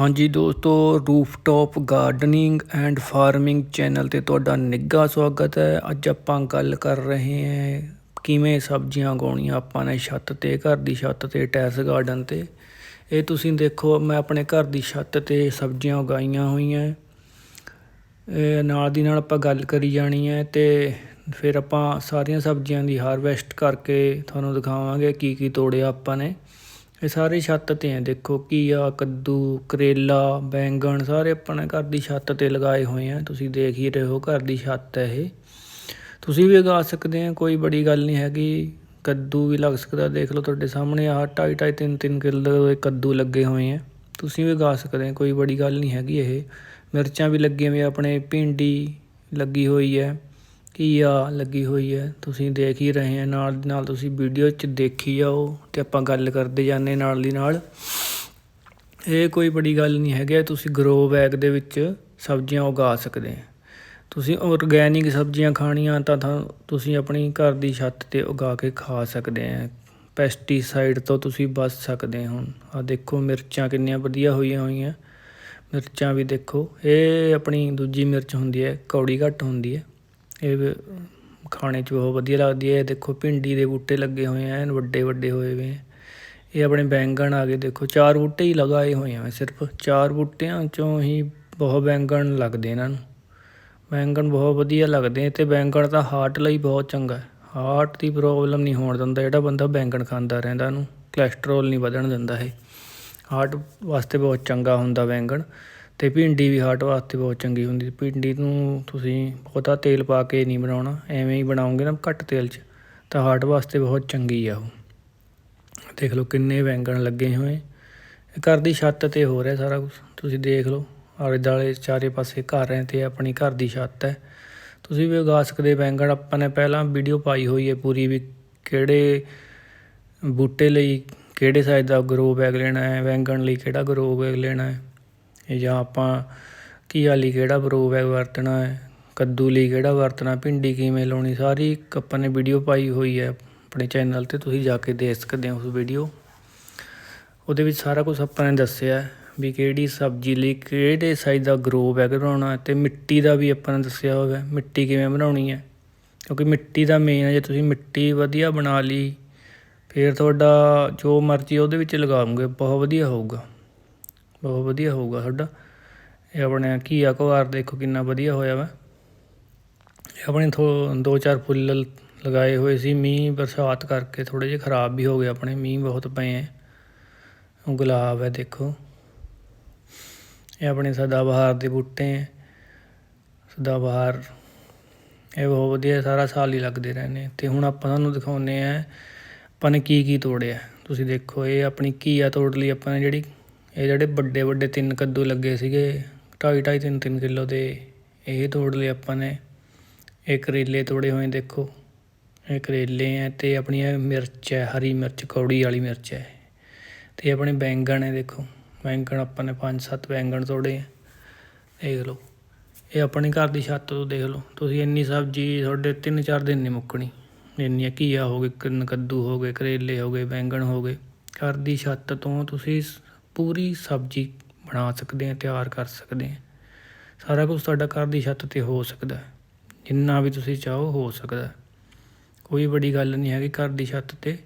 ਹਾਂਜੀ ਦੋਸਤੋ rooftop gardening and farming channel ਤੇ ਤੁਹਾਡਾ ਨਿੱਘਾ ਸਵਾਗਤ ਹੈ। ਅੱਜ ਆਪਾਂ ਗੱਲ ਕਰ ਰਹੇ ਹਾਂ, ਕਿਵੇਂ ਸਬਜ਼ੀਆਂ ਉਗਾਉਣੀਆਂ ਆਪਾਂ ਨੇ ਛੱਤ ਤੇ, ਘਰ ਦੀ ਛੱਤ ਤੇ, ਟੈਰਸ ਗਾਰਡਨ ਤੇ। ਇਹ ਤੁਸੀਂ ਦੇਖੋ, ਮੈਂ ਆਪਣੇ ਘਰ ਦੀ ਛੱਤ ਤੇ ਸਬਜ਼ੀਆਂ ਉਗਾਈਆਂ ਹੋਈਆਂ। ਨਾਲ ਦੀ ਨਾਲ ਆਪਾਂ ਗੱਲ ਕਰੀ ਜਾਣੀ ਹੈ ਤੇ ਫਿਰ ਆਪਾਂ ਸਾਰੀਆਂ ਸਬਜ਼ੀਆਂ ਦੀ ਹਾਰਵੈਸਟ ਕਰਕੇ ਤੁਹਾਨੂੰ ਦਿਖਾਵਾਂਗੇ ਕੀ ਕੀ ਤੋੜਿਆ ਆਪਾਂ ਨੇ। ਇਹ ਸਾਰੇ ਛੱਤ ਤੇ ਹੈ ਦੇਖੋ ਘੀਆ ਕੱਦੂ, ਕਰੇਲਾ, ਬੈਂਗਣ, ਸਾਰੇ ਆਪਣੇ ਘਰ ਦੀ ਛੱਤ ਤੇ ਲਗਾਏ ਹੋਏ ਆ। ਤੁਸੀਂ ਦੇਖ ਹੀ ਰਹੇ ਹੋ ਘਰ ਦੀ ਛੱਤ ਹੈ ਇਹ। ਤੁਸੀਂ ਵੀ ਉਗਾ ਸਕਦੇ ਆ, ਕੋਈ ਬੜੀ ਗੱਲ ਨਹੀਂ ਹੈਗੀ। ਕੱਦੂ ਵੀ ਲੱਗ ਸਕਦਾ, ਦੇਖ ਲਓ ਤੁਹਾਡੇ ਸਾਹਮਣੇ ਆਹ ਢਾਈ ਢਾਈ ਤਿੰਨ ਤਿੰਨ ਕਿਲੋ ਦੇ ਕੱਦੂ ਲੱਗੇ ਹੋਏ ਆ। ਤੁਸੀਂ ਵੀ ਉਗਾ ਸਕਦੇ ਆ, ਕੋਈ ਬੜੀ ਗੱਲ ਨਹੀਂ ਹੈਗੀ ਇਹ। ਮਿਰਚਾਂ ਵੀ ਲੱਗੀਆਂ ਹੋਈਆਂ, ਆਪਣੇ ਭਿੰਡੀ ਲੱਗੀ ਹੋਈ ਹੈ ਘੀਆ ਲੱਗੀ ਹੋਈ ਹੈ। ਤੁਸੀਂ ਦੇਖ ਹੀ ਰਹੇ ਹੈ, ਨਾਲ ਦੀ ਨਾਲ ਤੁਸੀਂ ਵੀਡੀਓ 'ਚ ਦੇਖੀ ਜਾਓ ਤੇ ਆਪਾਂ ਗੱਲ ਕਰਦੇ ਜਾਂਦੇ ਨਾਲ ਦੀ ਨਾਲ। ਇਹ ਕੋਈ ਬੜੀ ਗੱਲ ਨਹੀਂ ਹੈਗੀ ਤੁਸੀਂ ਗਰੋ ਬੈਗ ਦੇ ਵਿੱਚ ਸਬਜ਼ੀਆਂ ਉਗਾ ਸਕਦੇ ਆ ਤੁਸੀਂ ਆਰਗੈਨਿਕ ਸਬਜ਼ੀਆਂ ਖਾਣੀਆਂ ਤਾਂ ਤੁਸੀਂ ਆਪਣੀ ਘਰ ਦੀ ਛੱਤ ਤੇ ਉਗਾ ਕੇ ਖਾ ਸਕਦੇ ਆ ਪੈਸਟੀਸਾਈਡ ਤੋਂ ਤੁਸੀਂ ਬਚ ਸਕਦੇ ਹੋ ਹੁਣ। ਆ ਦੇਖੋ, ਮਿਰਚਾਂ ਕਿੰਨੀਆਂ ਵਧੀਆ ਹੋਈਆਂ ਹੋਈਆਂ। ਮਿਰਚਾਂ ਵੀ ਦੇਖੋ, ਇਹ ਆਪਣੀ ਦੂਜੀ ਮਿਰਚ ਹੁੰਦੀ ਹੈ, ਕੌੜੀ ਘੱਟ ਹੁੰਦੀ ਹੈ। ਇਹ ਵੀ ਖਾਣੇ 'ਚ ਬਹੁਤ ਵਧੀਆ ਲੱਗਦੀ ਹੈ। ਦੇਖੋ ਭਿੰਡੀ ਦੇ ਬੂਟੇ ਲੱਗੇ ਹੋਏ ਆ, ਐਨ ਵੱਡੇ ਵੱਡੇ ਹੋਏ ਵੇ। ਇਹ ਆਪਣੇ ਬੈਂਗਣ ਆ ਗਏ ਦੇਖੋ, ਚਾਰ ਬੂਟੇ ਹੀ ਲਗਾਏ ਹੋਏ ਆ ਸਿਰਫ। ਚਾਰ ਬੂਟਿਆਂ ਚੋਂ ਹੀ ਬਹੁਤ ਬੈਂਗਣ ਲੱਗਦੇ ਇਹਨਾਂ ਨੂੰ। ਬੈਂਗਣ ਬਹੁਤ ਵਧੀਆ ਲੱਗਦੇ ਆ, ਤੇ ਬੈਂਗਣ ਤਾਂ ਹਾਰਟ ਲਈ ਬਹੁਤ ਚੰਗਾ ਹਾਰਟ ਦੀ ਪ੍ਰੋਬਲਮ ਨਹੀਂ ਹੋਣ ਦਿੰਦਾ, ਜਿਹੜਾ ਬੰਦਾ ਬੈਂਗਣ ਖਾਂਦਾ ਰਹਿੰਦਾ ਉਹਨੂੰ। ਕੋਲੇਸਟ੍ਰੋਲ ਨਹੀਂ ਵਧਣ ਦਿੰਦਾ ਇਹ। ਹਾਰਟ ਵਾਸਤੇ ਬਹੁਤ ਚੰਗਾ ਹੁੰਦਾ ਬੈਂਗਣ। ਅਤੇ ਭਿੰਡੀ ਵੀ ਹਾਰਟ ਵਾਸਤੇ ਬਹੁਤ ਚੰਗੀ ਹੁੰਦੀ ਭਿੰਡੀ ਨੂੰ ਤੁਸੀਂ ਬਹੁਤਾ ਤੇਲ ਪਾ ਕੇ ਨਹੀਂ ਬਣਾਉਣਾ, ਐਵੇਂ ਹੀ ਬਣਾਉਂਗੇ ਨਾ ਘੱਟ ਤੇਲ 'ਚ, ਤਾਂ ਹਾਰਟ ਵਾਸਤੇ ਬਹੁਤ ਚੰਗੀ ਆ ਉਹ। ਦੇਖ ਲਓ ਕਿੰਨੇ ਬੈਂਗਣ ਲੱਗੇ ਹੋਏ। ਘਰ ਦੀ ਛੱਤ ਤੇ ਹੋ ਰਿਹਾ ਸਾਰਾ ਕੁਝ ਤੁਸੀਂ ਦੇਖ ਲਓ, ਆਲੇ ਦਾਲੇ ਚਾਰੇ ਪਾਸੇ ਘਰ ਹੈ ਤੇ ਆਪਣੀ ਘਰ ਦੀ ਛੱਤ ਹੈ। ਤੁਸੀਂ ਵੀ ਉਗਾ ਸਕਦੇ ਬੈਂਗਣ, ਆਪਾਂ ਨੇ ਪਹਿਲਾਂ ਵੀਡੀਓ ਪਾਈ ਹੋਈ ਹੈ ਪੂਰੀ ਵੀ ਕਿਹੜੇ ਬੂਟੇ ਲਈ ਕਿਹੜੇ ਸਾਈਜ਼ ਦਾ ਗਰੋ ਬੈਗ ਲੈਣਾ ਹੈ, ਬੈਂਗਣ ਲਈ ਕਿਹੜਾ ਗਰੋ ਬੈਗ ਲੈਣਾ ਹੈ। ਜਾਂ ਆਪਾਂ ਘੀਆ ਲਈ ਕਿਹੜਾ ਗਰੋ ਬੈਗ ਵਰਤਣਾ ਹੈ, ਕੱਦੂ ਲਈ ਕਿਹੜਾ ਵਰਤਣਾ, ਭਿੰਡੀ ਕਿਵੇਂ ਲਾਉਣੀ, ਸਾਰੀ ਇੱਕ ਆਪਾਂ ਨੇ ਵੀਡੀਓ ਪਾਈ ਹੋਈ ਹੈ ਆਪਣੇ ਚੈਨਲ ਤੇ, ਤੁਸੀਂ ਜਾ ਕੇ ਦੇਖ ਸਕਦੇ ਹੋ ਉਸ ਵੀਡੀਓ ਉਹਦੇ ਵਿੱਚ ਸਾਰਾ ਕੁਝ ਆਪਾਂ ਨੇ ਦੱਸਿਆ ਵੀ ਕਿਹੜੀ ਸਬਜ਼ੀ ਲਈ ਕਿਹੜੇ ਸਾਈਜ਼ ਦਾ ਗਰੋ ਬੈਗ ਬਣਾਉਣਾ ਤੇ ਮਿੱਟੀ ਦਾ ਵੀ ਆਪਾਂ ਨੇ ਦੱਸਿਆ ਹੋਇਆ ਮਿੱਟੀ ਕਿਵੇਂ ਬਣਾਉਣੀ ਹੈ। ਕਿਉਂਕਿ ਮਿੱਟੀ ਦਾ ਮੇਨ ਹੈ, ਜੇ ਤੁਸੀਂ ਮਿੱਟੀ ਵਧੀਆ ਬਣਾ ਲਈ, ਫਿਰ ਤੁਹਾਡਾ ਜੋ ਮਰਜ਼ੀ ਉਹਦੇ ਵਿੱਚ ਲਗਾਉਂਗੇ ਬਹੁਤ ਵਧੀਆ ਹੋਊਗਾ। ਬਹੁਤ ਵਧੀਆ ਹੋਊਗਾ ਤੁਹਾਡਾ ਇਹ ਆਪਣੇ ਘੀਆ ਕੁਆਰ ਦੇਖੋ ਕਿੰਨਾ ਵਧੀਆ ਹੋਇਆ ਵਾ। ਇਹ ਆਪਣੇ ਦੋ ਚਾਰ ਫੁੱਲ ਲਗਾਏ ਹੋਏ ਸੀ, ਮੀਂਹ ਬਰਸਾਤ ਕਰਕੇ ਥੋੜੇ ਜਿਹਾ ਖਰਾਬ ਵੀ ਹੋ ਗਏ ਆਪਣੇ, ਮੀਂਹ ਬਹੁਤ ਪਏ ਹੈ ਗੁਲਾਬ ਹੈ ਦੇਖੋ। ਇਹ ਆਪਣੇ ਸਦਾਬਹਾਰ ਦੇ ਬੂਟੇ ਹੈ ਸਦਾਬਹਾਰ, ਇਹ ਬਹੁਤ ਵਧੀਆ, ਸਾਰਾ ਸਾਲ ਹੀ ਲੱਗਦੇ ਰਹਿੰਦੇ ਤੇ ਹੁਣ ਆਪਾਂ ਤੁਹਾਨੂੰ ਦਿਖਾਉਨੇ ਆ ਆਪਾਂ ਨੇ ਕੀ ਕੀ ਤੋੜਿਆ। ਤੁਸੀਂ ਦੇਖੋ, ਇਹ ਆਪਣੀ ਘੀਆ ਤੋੜ ਲਈ ਆਪਾਂ ਨੇ ਜਿਹੜੀ ਇਹ ਜਿਹੜੇ ਵੱਡੇ ਵੱਡੇ ਤਿੰਨ ਕੱਦੂ ਲੱਗੇ ਸੀਗੇ, ਢਾਈ ਢਾਈ ਤਿੰਨ ਤਿੰਨ ਕਿਲੋ ਦੇ, ਇਹ ਤੋੜ ਲਏ ਆਪਾਂ ਨੇ। ਇਹ ਕਰੇਲੇ ਤੋੜੇ ਹੋਏ ਦੇਖੋ। ਇਹ ਕਰੇਲੇ ਹੈ ਅਤੇ ਆਪਣੀ ਇਹ ਮਿਰਚ ਹੈ ਹਰੀ ਮਿਰਚ, ਕੌੜੀ ਵਾਲੀ ਮਿਰਚ ਹੈ ਅਤੇ ਆਪਣੇ ਬੈਂਗਣ ਹੈ ਦੇਖੋ। ਬੈਂਗਣ ਆਪਾਂ ਨੇ ਪੰਜ ਸੱਤ ਬੈਂਗਣ ਤੋੜੇ ਹੈ ਦੇਖ ਲਓ। ਇਹ ਆਪਣੀ ਘਰ ਦੀ ਛੱਤ ਤੋਂ ਦੇਖ ਲਓ। ਤੁਸੀਂ ਇੰਨੀ ਸਬਜ਼ੀ ਤੁਹਾਡੇ ਤਿੰਨ ਚਾਰ ਦਿਨ ਨਹੀਂ ਮੁੱਕਣੀ। ਇੰਨੀਆਂ ਘੀਆ ਹੋ ਗਏ ਕਿੰਨ ਕੱਦੂ ਹੋ ਗਏ, ਕਰੇਲੇ ਹੋ ਗਏ, ਬੈਂਗਣ ਹੋ ਗਏ। ਘਰ ਦੀ ਛੱਤ ਤੋਂ ਤੁਸੀਂ ਪੂਰੀ ਸਬਜ਼ੀ ਬਣਾ ਸਕਦੇ ਆ ਤਿਆਰ ਕਰ ਸਕਦੇ ਆ ਸਾਰਾ ਕੁਝ ਤੁਹਾਡਾ ਘਰ ਦੀ ਛੱਤ ਤੇ ਹੋ ਸਕਦਾ ਜਿੰਨਾ ਵੀ ਤੁਸੀਂ ਚਾਹੋ ਹੋ ਸਕਦਾ ਕੋਈ ਬੜੀ ਗੱਲ ਨਹੀਂ ਹੈਗੀ ਘਰ ਦੀ ਛੱਤ ਤੇ।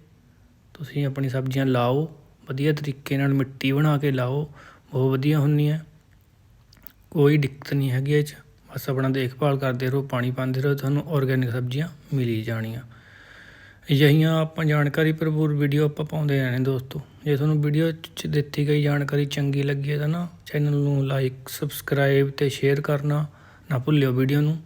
ਤੁਸੀਂ ਆਪਣੀ ਸਬਜ਼ੀਆਂ ਲਾਓ, ਵਧੀਆ ਤਰੀਕੇ ਨਾਲ ਮਿੱਟੀ ਬਣਾ ਕੇ ਲਾਓ, ਬਹੁਤ ਵਧੀਆ ਹੁੰਦੀਆਂ। ਕੋਈ ਦਿੱਕਤ ਨਹੀਂ ਹੈਗੀ ਇਹ 'ਚ। ਬਸ ਆਪਣਾ ਦੇਖਭਾਲ ਕਰਦੇ ਰਹੋ, ਪਾਣੀ ਪਾਉਂਦੇ ਰਹੋ, ਤੁਹਾਨੂੰ ਆਰਗੈਨਿਕ ਸਬਜ਼ੀਆਂ ਮਿਲੀ ਜਾਣੀਆਂ। ਅਜਿਹੀਆਂ ਆਪਾਂ ਜਾਣਕਾਰੀ ਭਰਪੂਰ ਵੀਡੀਓ ਆਪਾਂ ਪਾਉਂਦੇ ਰਹਿੰਦੇ ਦੋਸਤੋ। ਜੇ ਤੁਹਾਨੂੰ ਵੀਡੀਓ 'ਚ ਦਿੱਤੀ ਗਈ ਜਾਣਕਾਰੀ ਚੰਗੀ ਲੱਗੀ ਹੈ ਤਾਂ ਨਾ ਚੈਨਲ ਨੂੰ ਲਾਈਕ ਸਬਸਕ੍ਰਾਈਬ ਤੇ ਸ਼ੇਅਰ ਕਰਨਾ ਨਾ ਭੁੱਲਿਓ ਵੀਡੀਓ ਨੂੰ।